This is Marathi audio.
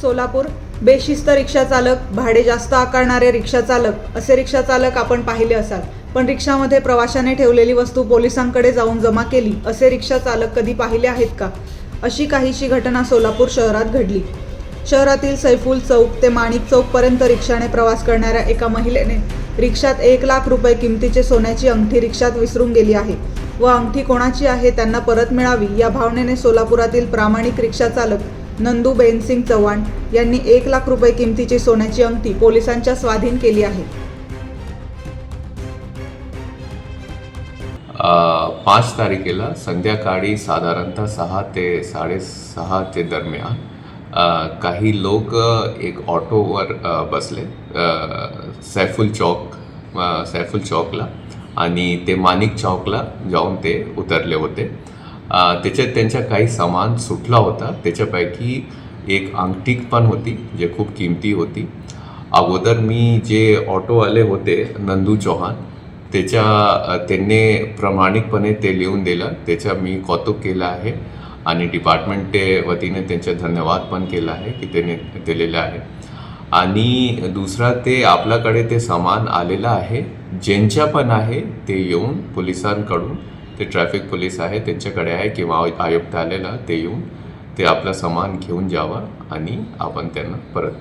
सोलापूर. बेशिस्त रिक्षा चालक भाडे जास्त आकारणारे रिक्षा चालक असे रिक्षा चालक आपण पाहिले असाल. पण रिक्षामध्ये प्रवाशाने ठेवलेली वस्तू पोलिसांकडे जाऊन जमा केली असे रिक्षा चालक कधी पाहिले आहेत का? अशी काहीशी घटना सोलापूर शहरात घडली. शहरातील सैफुल चौक ते माणिक चौकपर्यंत रिक्षाने प्रवास करणाऱ्या एका महिलेने रिक्षात एक लाख रुपये किमतीचे सोन्याची अंगठी रिक्षात विसरून गेली आहे. व अंगठी कोणाची आहे त्यांना परत मिळावी या भावनेने सोलापुरातील प्रामाणिक रिक्षा चालक नंदू बेनसिंग चव्हाण यांनी एक लाख रुपये किमतीची सोन्याची अंगठी पोलिसांच्या स्वाधीन केली आहे. पाच तारखेला संध्याकाळी साधारणतः सहा ते साडेसहा ते दरम्यान काही लोक एक ऑटोवर बसले सैफुल चौक सैफुल चौकला आणि ते माणिक चौकला जाऊन ते उतरले होते. त्याच्यात त्यांच्या काही सामान सुटला होता. त्याच्यापैकी एक अंगठीक पण होती जे खूप किमती होती. अगोदर मी जे ऑटोवाले होते नंदू चौहान त्याच्या त्यांनी प्रामाणिकपणे ते लिहून दिलं. त्याच्या मी कौतुक केलं आहे आणि डिपार्टमेंटच्या वतीने त्यांचे धन्यवाद पण केला आहे की त्याने दिलेलं आहे. आणि दुसरा ते आपल्याकडे ते सामान आलेलं आहे. ज्यांच्या पण आहे ते येऊन पोलिसांकडून ते ट्रॅफिक पोलीस आहे त्यांच्याकडे आहे किंवा आयुक्त आलेला ते येऊन ते आपलं सामान घेऊन जावं आणि आपण त्यांना परत